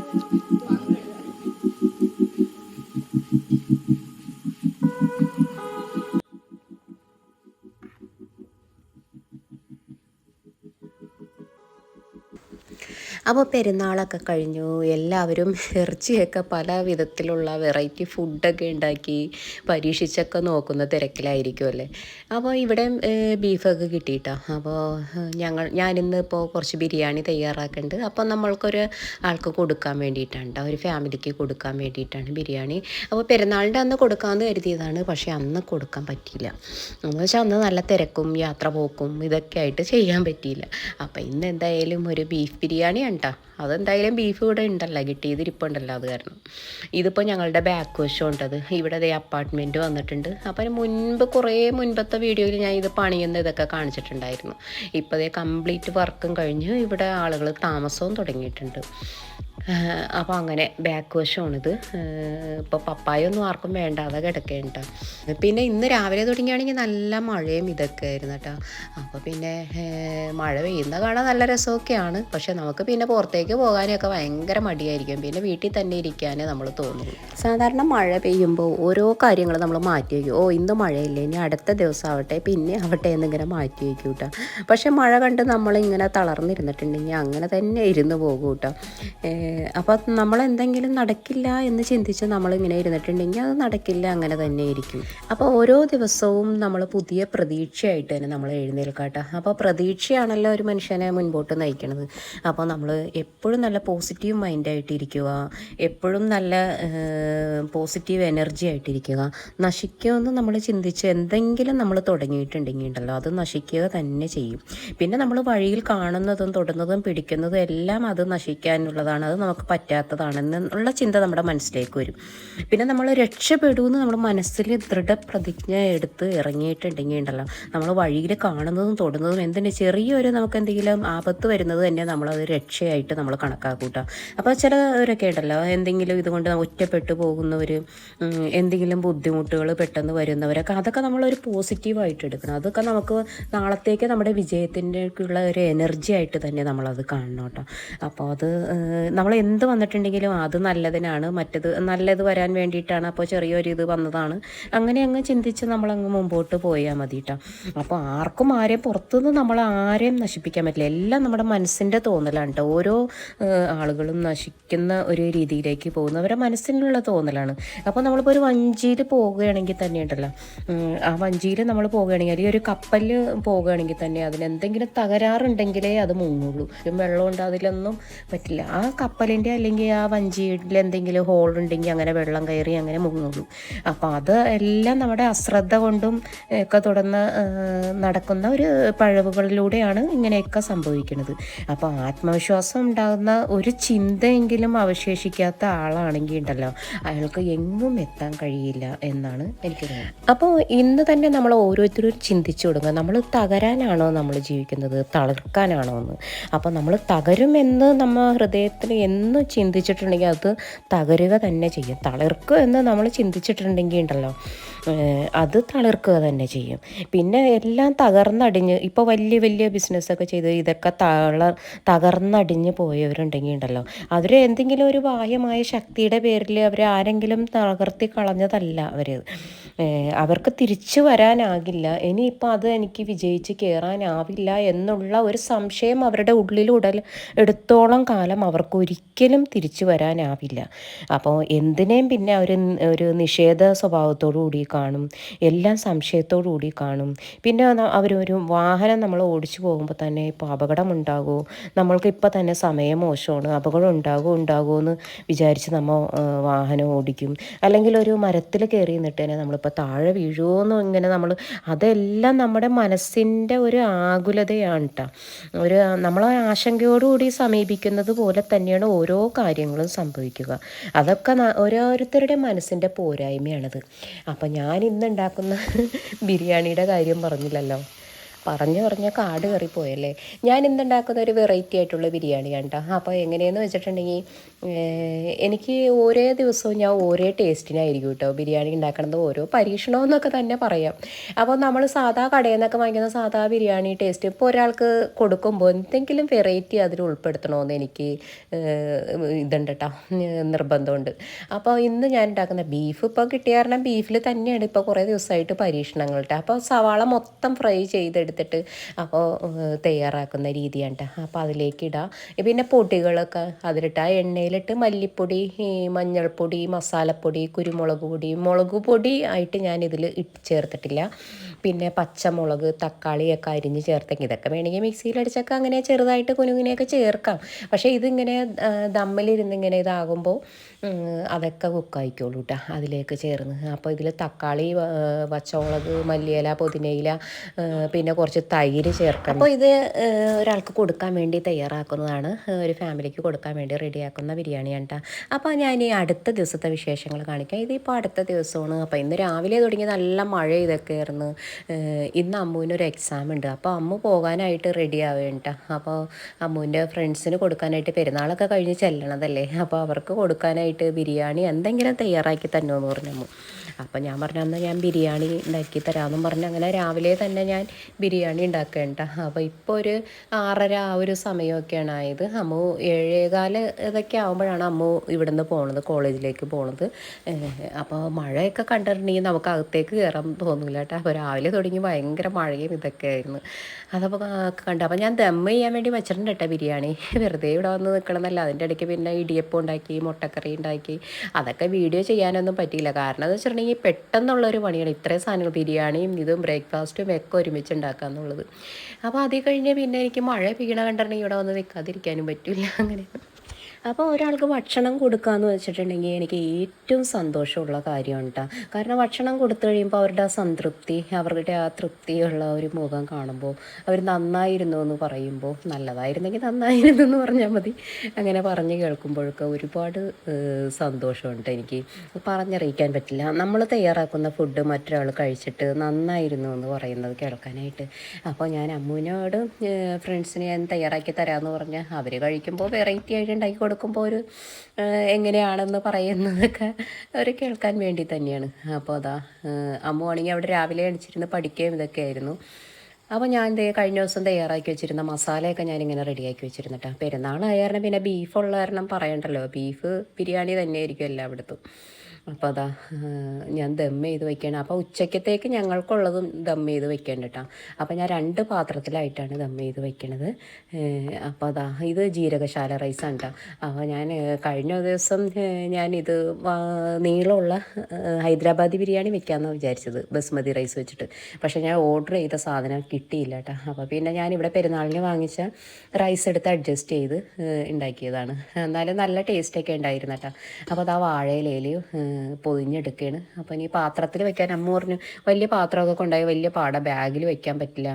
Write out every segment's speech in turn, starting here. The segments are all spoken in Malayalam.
Thank you. അപ്പോൾ പെരുന്നാളൊക്കെ കഴിഞ്ഞു. എല്ലാവരും ഇറച്ചിയൊക്കെ പല വിധത്തിലുള്ള വെറൈറ്റി ഫുഡൊക്കെ ഉണ്ടാക്കി പരീക്ഷിച്ചൊക്കെ നോക്കുന്ന തിരക്കിലായിരിക്കും അല്ലേ? അപ്പോൾ ഇവിടെ ബീഫൊക്കെ കിട്ടിയിട്ടോ. അപ്പോൾ ഞങ്ങൾ ഞാനിന്ന് ഇപ്പോൾ കുറച്ച് ബിരിയാണി തയ്യാറാക്കുന്നുണ്ട് അപ്പോൾ നമ്മൾക്കൊരു ആൾക്ക് കൊടുക്കാൻ വേണ്ടിയിട്ടാണ് ട്ടോ, ഒരു ഫാമിലിക്ക് കൊടുക്കാൻ വേണ്ടിയിട്ടാണ് ബിരിയാണി. അപ്പോൾ പെരുന്നാളിന്റെ അന്ന് കൊടുക്കാമെന്ന് കരുതിയതാണ്. പക്ഷേ അന്ന് കൊടുക്കാൻ പറ്റിയില്ല. എന്ന് വെച്ചാൽ അന്ന് നല്ല തിരക്കും യാത്ര പോക്കും ഇതൊക്കെ ആയിട്ട് ചെയ്യാൻ പറ്റിയില്ല. അപ്പോൾ ഇന്ന് എന്തായാലും ഒരു ബീഫ് ബിരിയാണി കേട്ടോ അതെന്തായാലും ബീഫ് ഇവിടെ ഉണ്ടല്ലോ കിട്ടിയത് ഇരിപ്പുണ്ടല്ലോ അത് കാരണം. ഇതിപ്പോൾ ഞങ്ങളുടെ ബാക്ക് വശം ഉണ്ടത്. ഇവിടെ അതേ അപ്പാർട്ട്മെന്റ് വന്നിട്ടുണ്ട്. അപ്പം മുൻപ് കുറേ മുൻപത്തെ വീഡിയോയിൽ ഞാൻ ഇത് പണിയുന്ന ഇതൊക്കെ കാണിച്ചിട്ടുണ്ടായിരുന്നു. ഇപ്പോൾ അതേ കംപ്ലീറ്റ് വർക്കും കഴിഞ്ഞ് ഇവിടെ ആളുകൾ താമസവും തുടങ്ങിയിട്ടുണ്ട്. അപ്പോൾ അങ്ങനെ ബാക്ക് വശമാണിത് ഇപ്പോൾ പപ്പായൊന്നും ആർക്കും വേണ്ടാതെ കിടക്കേണ്ട പിന്നെ ഇന്ന് രാവിലെ തുടങ്ങിയാണെങ്കിൽ നല്ല മഴയും ഇതൊക്കെ ആയിരുന്നു കേട്ടോ അപ്പോൾ പിന്നെ മഴ പെയ്യുന്ന കാണാൻ നല്ല രസമൊക്കെയാണ്. പക്ഷേ നമുക്ക് പിന്നെ പുറത്തേക്ക് പോകാനൊക്കെ ഭയങ്കര മടിയായിരിക്കും. പിന്നെ വീട്ടിൽ തന്നെ ഇരിക്കാനേ നമ്മൾ തോന്നുള്ളൂ. സാധാരണ മഴ പെയ്യുമ്പോൾ ഓരോ കാര്യങ്ങൾ നമ്മൾ മാറ്റി വയ്ക്കും. ഓ ഇന്ന് മഴയില്ല ഇനി അടുത്ത ദിവസം ആവട്ടെ പിന്നെ ആവട്ടെ എന്നിങ്ങനെ മാറ്റി വയ്ക്കും കേട്ടോ പക്ഷേ മഴ കണ്ട് നമ്മളിങ്ങനെ തളർന്നിരുന്നിട്ടുണ്ടെങ്കിൽ അങ്ങനെ തന്നെ ഇരുന്ന് പോകും കേട്ടോ അപ്പോൾ നമ്മൾ എന്തെങ്കിലും നടക്കില്ല എന്ന് ചിന്തിച്ച് നമ്മളിങ്ങനെ ഇരുന്നിട്ടുണ്ടെങ്കിൽ അത് നടക്കില്ല അങ്ങനെ തന്നെ ഇരിക്കും. അപ്പോൾ ഓരോ ദിവസവും നമ്മൾ പുതിയ പ്രതീക്ഷയായിട്ട് തന്നെ നമ്മൾ എഴുന്നേൽക്കാട്ടോ അപ്പോൾ പ്രതീക്ഷയാണല്ലോ ഒരു മനുഷ്യനെ മുൻപോട്ട് നയിക്കുന്നത് അപ്പോൾ നമ്മൾ എപ്പോഴും നല്ല പോസിറ്റീവ് മൈൻഡായിട്ടിരിക്കുക എപ്പോഴും നല്ല പോസിറ്റീവ് എനർജി ആയിട്ടിരിക്കുക. നശിക്കുമെന്ന് നമ്മൾ ചിന്തിച്ച് എന്തെങ്കിലും നമ്മൾ തുടങ്ങിയിട്ടുണ്ടെങ്കിൽ ഉണ്ടല്ലോ അത് നശിക്കുക തന്നെ ചെയ്യും. പിന്നെ നമ്മൾ വഴിയിൽ കാണുന്നതും തൊടുന്നതും പിടിക്കുന്നതും എല്ലാം അത് നശിക്കാനുള്ളതാണ് അത് നമുക്ക് പറ്റാത്തതാണെന്നുള്ള ചിന്ത നമ്മുടെ മനസ്സിലേക്ക് വരും. പിന്നെ നമ്മൾ രക്ഷപ്പെടുമെന്ന് നമ്മൾ മനസ്സിൽ ദൃഢപ്രതിജ്ഞ എടുത്ത് ഇറങ്ങിയിട്ടുണ്ടെങ്കിൽ ഉണ്ടല്ലോ നമ്മൾ വഴിയിൽ കാണുന്നതും തൊടുന്നതും എന്തിനു ചെറിയൊരു നമുക്ക് എന്തെങ്കിലും ആപത്ത് വരുന്നത് തന്നെ നമ്മളത് രക്ഷയായിട്ട് നമ്മൾ കണക്കാക്കൂട്ടോ. അപ്പോൾ ചിലവരൊക്കെ ഉണ്ടല്ലോ എന്തെങ്കിലും ഇതുകൊണ്ട് ഒറ്റപ്പെട്ടു പോകുന്നവർ എന്തെങ്കിലും ബുദ്ധിമുട്ടുകൾ പെട്ടെന്ന് വരുന്നവരൊക്കെ അതൊക്കെ നമ്മളൊരു പോസിറ്റീവായിട്ട് എടുക്കണം. അതൊക്കെ നമുക്ക് നാളത്തേക്ക് നമ്മുടെ വിജയത്തിന്റെക്കുള്ള ഒരു എനർജി ആയിട്ട് തന്നെ നമ്മളത് കാണണം കേട്ടോ. അപ്പോൾ അത് നമ്മൾ എന്ത് വന്നിട്ടുണ്ടെങ്കിലും അത് നല്ലതിനാണ് മറ്റത് നല്ലത് വരാൻ വേണ്ടിയിട്ടാണ് അപ്പോൾ ചെറിയൊരു ഇത് വന്നതാണ്. അങ്ങനെ അങ്ങ് ചിന്തിച്ച് നമ്മളങ്ങ് മുമ്പോട്ട് പോയാൽ മതി കേട്ടോ. അപ്പോൾ ആർക്കും ആരെയും പുറത്തുനിന്ന് നമ്മൾ ആരെയും നശിപ്പിക്കാൻ പറ്റില്ല. എല്ലാം നമ്മുടെ മനസ്സിന്റെ തോന്നലാണ് കേട്ടോ. ഓരോ ആളുകളും നശിക്കുന്ന ഒരു രീതിയിലേക്ക് പോകുന്നവരെ മനസ്സിനുള്ള തോന്നലാണ്. അപ്പോൾ നമ്മളിപ്പോൾ ഒരു വഞ്ചിയിൽ പോവുകയാണെങ്കിൽ തന്നെ ഉണ്ടല്ലോ. ആ വഞ്ചിയിൽ നമ്മൾ പോവുകയാണെങ്കിൽ അല്ലെങ്കിൽ ഒരു കപ്പലിൽ പോവുകയാണെങ്കിൽ തന്നെ അതിന് എന്തെങ്കിലും തകരാറുണ്ടെങ്കിലേ അത് മുങ്ങുള്ളൂ. വെള്ളം വെള്ളമുണ്ട് അതിലൊന്നും പറ്റില്ല. ആ കപ്പലിന്റെ അല്ലെങ്കിൽ ആ വഞ്ചിയിൽ എന്തെങ്കിലും ഹോൾ ഉണ്ടെങ്കിൽ അങ്ങനെ വെള്ളം കയറി അങ്ങനെ മുങ്ങുള്ളൂ. അപ്പോൾ അത് എല്ലാം നമ്മുടെ അശ്രദ്ധ കൊണ്ടും ഒക്കെ തുടർന്ന് നടക്കുന്ന ഒരു പഴവുകളിലൂടെയാണ് ഇങ്ങനെയൊക്കെ സംഭവിക്കുന്നത്. അപ്പോൾ ആത്മവിശ്വാസം ഉണ്ടാകുന്ന ഒരു ചിന്തയെങ്കിലും അവശേഷിക്കാത്ത ആളാണെങ്കിൽ ഉണ്ടല്ലോ അയാൾക്ക് എങ്ങും എത്താൻ കഴിയില്ല എന്നാണ് എനിക്ക് തോന്നുന്നത്. അപ്പോൾ ഇന്ന് തന്നെ നമ്മൾ ഓരോരുത്തരും ചിന്തിച്ചു കൊടുക്കുക നമ്മൾ തകരാനാണോ നമ്മൾ ജീവിക്കുന്നത്? തളർക്കാനാണോ എന്ന് അപ്പോൾ നമ്മൾ തകരുമെന്ന് നമ്മൾ ഹൃദയത്തിൽ എന്ന് ചിന്തിച്ചിട്ടുണ്ടെങ്കിൽ അത് തകരുക തന്നെ ചെയ്യും. തളർക്കുക എന്ന് നമ്മൾ ചിന്തിച്ചിട്ടുണ്ടെങ്കിൽ ഉണ്ടല്ലോ അത് തളർക്കുക തന്നെ ചെയ്യും. പിന്നെ എല്ലാം തകർന്നടിഞ്ഞ് ഇപ്പോൾ വലിയ വലിയ ബിസിനസ്സൊക്കെ ചെയ്ത് ഇതൊക്കെ തള തകർന്നടിഞ്ഞ് പോയവരുണ്ടെങ്കിൽ ഉണ്ടല്ലോ അവർ എന്തെങ്കിലും ഒരു ബാഹ്യമായ ശക്തിയുടെ പേരിൽ അവർ ആരെങ്കിലും തകർത്തി കളഞ്ഞതല്ല അവർ അവർക്ക് തിരിച്ചു വരാനാകില്ല. ഇനിയിപ്പോൾ അത് എനിക്ക് വിജയിച്ച് കയറാനാവില്ല എന്നുള്ള ഒരു സംശയം അവരുടെ ഉള്ളിൽ ഉടൽ എടുത്തോളം കാലം അവർക്ക് ഒരിക്കലും തിരിച്ചു വരാനാവില്ല. അപ്പോൾ എന്തിനേയും പിന്നെ അവർ ഒരു നിഷേധ സ്വഭാവത്തോടു കൂടി കാണും. എല്ലാം സംശയത്തോടു കൂടി കാണും. പിന്നെ അവരൊരു വാഹനം നമ്മൾ ഓടിച്ചു പോകുമ്പോൾ തന്നെ ഇപ്പോൾ അപകടമുണ്ടാകുമോ നമ്മൾക്ക് ഇപ്പോൾ തന്നെ സമയം മോശമാണ് അപകടം ഉണ്ടാകുമോ ഉണ്ടാകുമോ എന്ന് വിചാരിച്ച് നമ്മൾ വാഹനം ഓടിക്കും. അല്ലെങ്കിൽ ഒരു മരത്തിൽ കയറി നിന്നിട്ട് തന്നെ നമ്മളിപ്പോൾ താഴെ വീഴുമോ ഇങ്ങനെ നമ്മൾ അതെല്ലാം നമ്മുടെ മനസ്സിന്റെ ഒരു ആകുലതയാണ് കേട്ടോ ഒരു നമ്മളെ ആശങ്കയോടുകൂടി സമീപിക്കുന്നത് പോലെ തന്നെയാണ് ഓരോ കാര്യങ്ങളും സംഭവിക്കുക. അതൊക്കെ ഓരോരുത്തരുടെ മനസ്സിന്റെ പോരായ്മയാണത്. അപ്പം ഞാൻ ഇന്ന് ഉണ്ടാക്കുന്ന ബിരിയാണിയുടെ കാര്യം പറഞ്ഞില്ലല്ലോ. പറഞ്ഞു പറഞ്ഞ കാട് കയറിപ്പോയല്ലേ? ഞാൻ ഇന്നുണ്ടാക്കുന്ന ഒരു വെറൈറ്റി ആയിട്ടുള്ള ബിരിയാണിയാണ് കേട്ടോ അപ്പോൾ എങ്ങനെയെന്ന് വെച്ചിട്ടുണ്ടെങ്കിൽ എനിക്ക് ഓരോ ദിവസവും ഞാൻ ഓരോ ടേസ്റ്റിനായിരിക്കും കേട്ടോ ബിരിയാണി ഉണ്ടാക്കണത്. ഓരോ പരീക്ഷണം എന്നൊക്കെ തന്നെ പറയാം. അപ്പോൾ നമ്മൾ സാധാ കടയിൽ നിന്നൊക്കെ വാങ്ങിക്കുന്ന സാധാ ബിരിയാണി ടേസ്റ്റ് ഇപ്പോൾ ഒരാൾക്ക് കൊടുക്കുമ്പോൾ എന്തെങ്കിലും വെറൈറ്റി അതിൽ ഉൾപ്പെടുത്തണമെന്ന് എനിക്ക് ഇതുണ്ട് നിർബന്ധമുണ്ട്. അപ്പോൾ ഇന്ന് ഞാൻ ഉണ്ടാക്കുന്ന ബീഫ് ഇപ്പോൾ കിട്ടിയ കാരണം ബീഫിൽ തന്നെയാണ് ഇപ്പോൾ കുറേ ദിവസമായിട്ട് പരീക്ഷണങ്ങൾ അപ്പോൾ സവാള മൊത്തം ഫ്രൈ ചെയ്തെടുത്തിട്ട് അപ്പോൾ തയ്യാറാക്കുന്ന രീതിയാണ് കേട്ടോ അപ്പോൾ അതിലേക്ക് ഇടാം. പിന്നെ പൊടികളൊക്കെ അതിലിട്ട് ആ എണ്ണയിലിട്ട് മല്ലിപ്പൊടി മഞ്ഞൾപ്പൊടി മസാലപ്പൊടി കുരുമുളക് പൊടി മുളക് പൊടി ആയിട്ട് ഞാൻ ഇതിൽ ഇട്ട് ചേർത്തിട്ടില്ല. പിന്നെ പച്ചമുളക് തക്കാളിയൊക്കെ അരിഞ്ഞ് ചേർത്തെങ്കിൽ ഇതൊക്കെ വേണമെങ്കിൽ മിക്സിയിലടിച്ചൊക്കെ അങ്ങനെ ചെറുതായിട്ട് കുനുങ്ങിനെയൊക്കെ ചേർക്കാം. പക്ഷേ ഇതിങ്ങനെ ദമ്മലിരുന്ന് ഇങ്ങനെ ഇതാകുമ്പോൾ അതൊക്കെ കുക്കായിക്കോളൂ കേട്ടോ അതിലേക്ക് ചേർന്ന്. അപ്പോൾ ഇതിൽ തക്കാളി പച്ചമുളക് മല്ലിയില പുതിനയില പിന്നെ കുറച്ച് തൈര് ചേർക്കാം അപ്പോൾ ഇത് ഒരാൾക്ക് കൊടുക്കാൻ വേണ്ടി തയ്യാറാക്കുന്നതാണ്. ഒരു ഫാമിലിക്ക് കൊടുക്കാൻ വേണ്ടി റെഡിയാക്കുന്ന ബിരിയാണിയാണ് കേട്ടോ. അപ്പോൾ ഞാൻ ഈ അടുത്ത ദിവസത്തെ വിശേഷങ്ങൾ കാണിക്കാം. ഇതിപ്പോൾ അടുത്ത ദിവസമാണ്. അപ്പോൾ ഇന്ന് രാവിലെ തുടങ്ങി നല്ല മഴ ഇതൊക്കെ ആയിരുന്നു. ഇന്ന് അമ്മുവിനൊരു എക്സാം ഉണ്ട്. അപ്പോൾ അമ്മു പോകാനായിട്ട് റെഡി ആവേണ്ട അപ്പോൾ അമ്മുവിന്റെ ഫ്രണ്ട്സിന് കൊടുക്കാനായിട്ട് പെരുന്നാളൊക്കെ കഴിഞ്ഞ് ചെല്ലണതല്ലേ? അപ്പോൾ അവർക്ക് കൊടുക്കാനായിട്ട് ബിരിയാണി എന്തെങ്കിലും തയ്യാറാക്കി തന്നുമെന്ന് പറഞ്ഞു അമ്മു. അപ്പോൾ ഞാൻ പറഞ്ഞു എന്നാൽ ഞാൻ ബിരിയാണി ഉണ്ടാക്കി തരാമെന്നും പറഞ്ഞ് അങ്ങനെ രാവിലെ തന്നെ ഞാൻ ബിരിയാണി ഉണ്ടാക്കേണ്ട അപ്പോൾ ഇപ്പോൾ ഒരു ആറര ആ ഒരു സമയമൊക്കെയാണ് ആയത്. അമ്മു ഏഴേകാൽ ഇതൊക്കെ ആകുമ്പോഴാണ് അമ്മു ഇവിടുന്ന് പോണത് കോളേജിലേക്ക് പോണത്. അപ്പോൾ മഴയൊക്കെ കണ്ടിട്ടുണ്ടെങ്കിൽ നമുക്ക് അകത്തേക്ക് കയറാൻ തോന്നില്ല കേട്ടോ അപ്പോൾ രാവിലെ തുടങ്ങി ഭയങ്കര മഴയും ഇതൊക്കെ ആയിരുന്നു. അതപ്പോൾ കണ്ടു. അപ്പോൾ ഞാൻ ദമ്മ ചെയ്യാൻ വേണ്ടി വെച്ചിട്ടുണ്ട് കേട്ടോ ബിരിയാണി. വെറുതെ ഇവിടെ വന്ന് നിൽക്കണമെന്നല്ല അതിന്റെ ഇടയ്ക്ക് പിന്നെ ഇടിയപ്പം ഉണ്ടാക്കി മുട്ടക്കറി ഉണ്ടാക്കി. അതൊക്കെ വീഡിയോ ചെയ്യാനൊന്നും പറ്റിയില്ല. കാരണം എന്ന് പെട്ടെന്നുള്ളൊരു പണിയാണ്. ഇത്രയും സാധനങ്ങൾ ബിരിയാണിയും ഇതും ബ്രേക്ക്ഫാസ്റ്റും ഒക്കെ ഒരുമിച്ച് ഉണ്ടാക്കുക എന്നുള്ളത് അപ്പോൾ അത് കഴിഞ്ഞ് പിന്നെ എനിക്ക് മഴ പെയ്യണ കണ്ടിട്ടുണ്ടെങ്കിൽ ഇവിടെ വന്ന് നിൽക്കാതിരിക്കാനും പറ്റില്ല അങ്ങനെ. അപ്പോൾ ഒരാൾക്ക് ഭക്ഷണം കൊടുക്കാന്ന് വെച്ചിട്ടുണ്ടെങ്കിൽ എനിക്ക് ഏറ്റവും സന്തോഷമുള്ള കാര്യമാണ് കേട്ടോ കാരണം ഭക്ഷണം കൊടുത്തു കഴിയുമ്പോൾ അവരുടെ ആ സംതൃപ്തി അവരുടെ ആ തൃപ്തിയുള്ള ഒരു മുഖം കാണുമ്പോൾ അവർ നന്നായിരുന്നു എന്ന് പറയുമ്പോൾ നല്ലതായിരുന്നെങ്കിൽ നന്നായിരുന്നു എന്ന് പറഞ്ഞാൽ മതി. അങ്ങനെ പറഞ്ഞ് കേൾക്കുമ്പോഴൊക്കെ ഒരുപാട് സന്തോഷമുണ്ട് എനിക്ക്. പറഞ്ഞറിയിക്കാൻ പറ്റില്ല. നമ്മൾ തയ്യാറാക്കുന്ന ഫുഡ് മറ്റൊരാൾ കഴിച്ചിട്ട് നന്നായിരുന്നു എന്ന് പറയുന്നത് കേൾക്കാനായിട്ട്. അപ്പോൾ ഞാൻ അമ്മുവിനോട് ഫ്രണ്ട്സിന് ഞാൻ തയ്യാറാക്കി തരാമെന്ന് പറഞ്ഞ് അവർ കഴിക്കുമ്പോൾ വെറൈറ്റി ആയിട്ട് ഉണ്ടാക്കി കൊടുക്കുമ്പോൾ ഒരു എങ്ങനെയാണെന്ന് പറയുന്നതൊക്കെ അവർ കേൾക്കാൻ വേണ്ടി തന്നെയാണ്. അപ്പോൾ അതാ ഏഹ്, അമ്മു ആണെങ്കിൽ അവിടെ രാവിലെ എണിച്ചിരുന്ന് പഠിക്കുകയും ഇതൊക്കെ ആയിരുന്നു അപ്പോൾ ഞാൻ കഴിഞ്ഞ ദിവസം തയ്യാറാക്കി വെച്ചിരുന്ന മസാലയൊക്കെ ഞാനിങ്ങനെ റെഡിയാക്കി വെച്ചിരുന്നിട്ടാണ് പെരുന്നാളായ കാരണം പിന്നെ ബീഫ് ഉള്ള കാരണം പറയണ്ടല്ലോ. ബീഫ് ബിരിയാണി തന്നെയായിരിക്കും എല്ലായിടത്തും അപ്പോൾ അതാ ഞാൻ ദം ചെയ്ത് വെക്കണം. അപ്പോൾ ഉച്ചക്കത്തേക്ക് ഞങ്ങൾക്കുള്ളതും ദം ചെയ്ത് വെക്കേണ്ട കേട്ടോ അപ്പോൾ ഞാൻ രണ്ട് പാത്രത്തിലായിട്ടാണ് ദം ചെയ്ത് വെക്കണത്. അപ്പോൾ അതാ ഇത് ജീരകശാല റൈസാണ് കേട്ടോ അപ്പോൾ ഞാൻ കഴിഞ്ഞ ദിവസം ഞാനിത് നീളമുള്ള ഹൈദരാബാദി ബിരിയാണി വെക്കാമെന്നാണ് വിചാരിച്ചത് ബസ്മതി റൈസ് വെച്ചിട്ട്. പക്ഷേ ഞാൻ ഓർഡർ ചെയ്ത സാധനം കിട്ടിയില്ല കേട്ടോ അപ്പോൾ പിന്നെ ഞാൻ ഇവിടെ പെരുന്നാളിന് വാങ്ങിച്ച റൈസ് എടുത്ത് അഡ്ജസ്റ്റ് ചെയ്ത് ഉണ്ടാക്കിയതാണ്. എന്നാലും നല്ല ടേസ്റ്റൊക്കെ ഉണ്ടായിരുന്നു കേട്ടോ അപ്പോൾ അത് ആ വാഴയിലയിൽ പൊതിഞ്ഞെടുക്കുകയാണ് അപ്പോൾ ഇനി പാത്രത്തിൽ വെക്കാൻ അമ്മ പറഞ്ഞു വലിയ പാത്രമൊക്കെ കൊണ്ടായി വലിയ പാട ബാഗിൽ വെക്കാൻ പറ്റില്ല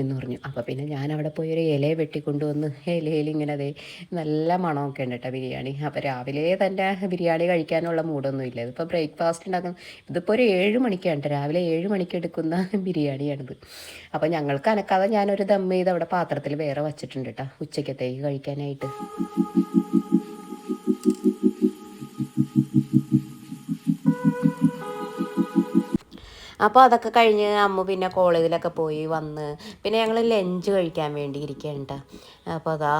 എന്ന് പറഞ്ഞു. അപ്പോൾ പിന്നെ ഞാൻ അവിടെ പോയി ഒരു ഇല വെട്ടിക്കൊണ്ടുവന്ന് ഇലയിൽ ഇങ്ങനെ അതെ നല്ല മണമൊക്കെ ഉണ്ട് കേട്ടോ ബിരിയാണി. അപ്പോൾ രാവിലെ തന്നെ ബിരിയാണി കഴിക്കാനുള്ള മൂടൊന്നും ഇല്ല. ഇതിപ്പോൾ ബ്രേക്ക്ഫാസ്റ്റ് ഉണ്ടാക്കുന്ന ഇതിപ്പോൾ ഒരു ഏഴ് മണിക്കാണ് കേട്ടോ രാവിലെ ഏഴ് മണിക്ക് എടുക്കുന്ന ബിരിയാണിയാണിത്. അപ്പോൾ ഞങ്ങൾക്ക് അനക്കാതെ ഞാനൊരു ദം ചെയ്ത് അവിടെ പാത്രത്തിൽ വേറെ വച്ചിട്ടുണ്ട് കേട്ടോ ഉച്ചക്കത്തേക്ക് കഴിക്കാനായിട്ട്. അപ്പോൾ അതൊക്കെ കഴിഞ്ഞ് അമ്മ പിന്നെ കോളേജിലൊക്കെ പോയി വന്ന്. പിന്നെ ഞങ്ങൾ ലഞ്ച് കഴിക്കാൻ വേണ്ടി ഇരിക്കണ്ട അപ്പോൾ അതാ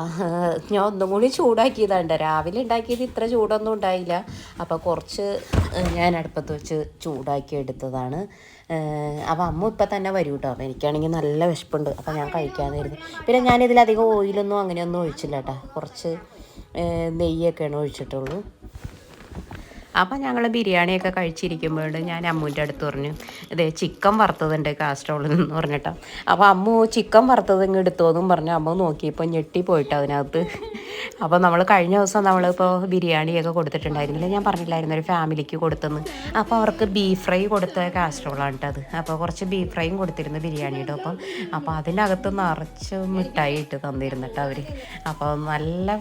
ഞാൻ ഒന്നും കൂടി ചൂടാക്കിയതാണ്ട് രാവിലെ ഉണ്ടാക്കിയത് ഇത്ര ചൂടൊന്നും ഉണ്ടായില്ല. അപ്പോൾ കുറച്ച് ഞാൻ അടുപ്പത്ത് വെച്ച് ചൂടാക്കി എടുത്തതാണ്. അപ്പോൾ അമ്മ ഇപ്പം തന്നെ വരും കേട്ടോ എനിക്കാണെങ്കിൽ നല്ല വിശപ്പുണ്ട്. അപ്പോൾ ഞാൻ കഴിക്കാമെന്നായിരുന്നു പിന്നെ ഞാനിതിലധികം ഓയിലൊന്നും അങ്ങനെയൊന്നും ഒഴിച്ചില്ല കേട്ടോ കുറച്ച് നെയ്യൊക്കെയാണ് ഒഴിച്ചിട്ടുള്ളൂ. അപ്പം ഞങ്ങൾ ബിരിയാണിയൊക്കെ കഴിച്ചിരിക്കുമ്പോൾ ഞാൻ അമ്മുവിന്റെ അടുത്ത് പറഞ്ഞു ഇതേ ചിക്കൻ വറുത്തതുണ്ട് കാസ്ട്രോളിൽ നിന്ന് പറഞ്ഞിട്ടോ. അപ്പോൾ അമ്മു ചിക്കൻ വറുത്തത് ഇങ്ങ് എടുത്തോന്നും പറഞ്ഞു. അമ്മ നോക്കിയപ്പോൾ ഞെട്ടിപ്പോയിട്ട് അതിനകത്ത്. അപ്പോൾ നമ്മൾ കഴിഞ്ഞ ദിവസം നമ്മളിപ്പോൾ ബിരിയാണിയൊക്കെ കൊടുത്തിട്ടുണ്ടായിരുന്നില്ല. ഞാൻ പറഞ്ഞില്ലായിരുന്നു ഒരു ഫാമിലിക്ക് കൊടുത്തെന്ന്. അപ്പോൾ അവർക്ക് ബീഫ് ഫ്രൈ കൊടുത്ത കാസ്ട്രോളാണ് കേട്ടത് അപ്പോൾ കുറച്ച് ബീഫ് ഫ്രൈയും കൊടുത്തിരുന്നു ബിരിയാണിയുടെ ഒപ്പം. അപ്പോൾ അതിനകത്ത് നിറച്ച് മിഠായി ഇട്ട് തന്നിരുന്നിട്ട് അവർ അപ്പോൾ നല്ല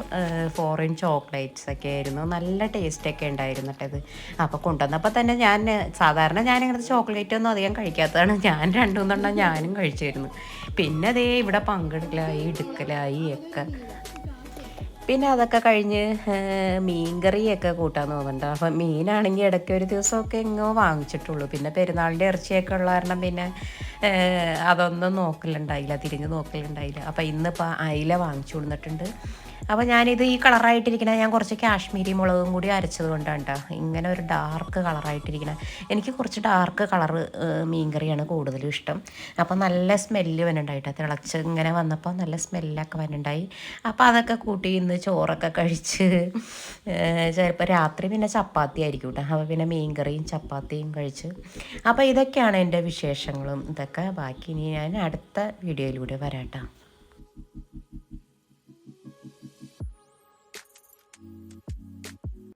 ഫോറിൻ ചോക്ലേറ്റ്സ് ഒക്കെ ആയിരുന്നു. നല്ല ടേസ്റ്റൊക്കെ ഉണ്ടായിരുന്നു കേട്ടത് അപ്പോൾ കൊണ്ടുവന്നപ്പോൾ തന്നെ ഞാൻ സാധാരണ ഞാൻ ഇങ്ങനത്തെ ചോക്ലേറ്റ് ഒന്നും അധികം കഴിക്കാത്തതാണ്. ഞാൻ രണ്ടു മൂന്നെണ്ണം ഞാനും കഴിച്ചിരുന്നു. പിന്നെ അതേ ഇവിടെ പങ്കിടലായി എടുക്കലായി ഒക്കെ. പിന്നെ അതൊക്കെ കഴിഞ്ഞ് മീൻകറിയൊക്കെ കൂട്ടാൻ തോന്നുന്നുണ്ട്. അപ്പം മീനാണെങ്കിൽ ഇടയ്ക്ക് ഒരു ദിവസമൊക്കെ എങ്ങോ വാങ്ങിച്ചിട്ടുള്ളൂ. പിന്നെ പെരുന്നാളിന്റെ ഇറച്ചിയൊക്കെ ഉള്ള കാരണം പിന്നെ അതൊന്നും നോക്കലുണ്ടായില്ല തിരിഞ്ഞ് നോക്കലുണ്ടായില്ല. അപ്പം ഇന്നിപ്പോൾ അയില വാങ്ങിച്ചു കൊടുത്തിട്ടുണ്ട്. അപ്പോൾ ഞാനിത് ഈ കളറായിട്ടിരിക്കുന്നത് ഞാൻ കുറച്ച് കാശ്മീരി മുളകും കൂടി അരച്ചത് കൊണ്ടാണ് കേട്ടോ ഇങ്ങനെ ഒരു ഡാർക്ക് കളറായിട്ടിരിക്കുന്നത് എനിക്ക് കുറച്ച് ഡാർക്ക് കളറ് മീൻകറിയാണ് കൂടുതലും ഇഷ്ടം. അപ്പോൾ നല്ല സ്മെല്ല് വന്നുണ്ടായിട്ട് തിളച്ച് ഇങ്ങനെ വന്നപ്പോൾ നല്ല സ്മെല്ലൊക്കെ വന്നുണ്ടായി അപ്പോൾ അതൊക്കെ കൂട്ടി ഇന്ന് ചോറൊക്കെ കഴിച്ച് ചിലപ്പോൾ രാത്രി പിന്നെ ചപ്പാത്തി ആയിരിക്കും കേട്ടോ അപ്പോൾ പിന്നെ മീൻകറിയും ചപ്പാത്തിയും കഴിച്ച്. അപ്പോൾ ഇതൊക്കെയാണ് എന്റെ വിശേഷങ്ങളും. ഇതൊക്കെ ബാക്കി ഇനി ഞാൻ അടുത്ത വീഡിയോയിലൂടെ വരാം കേട്ടോ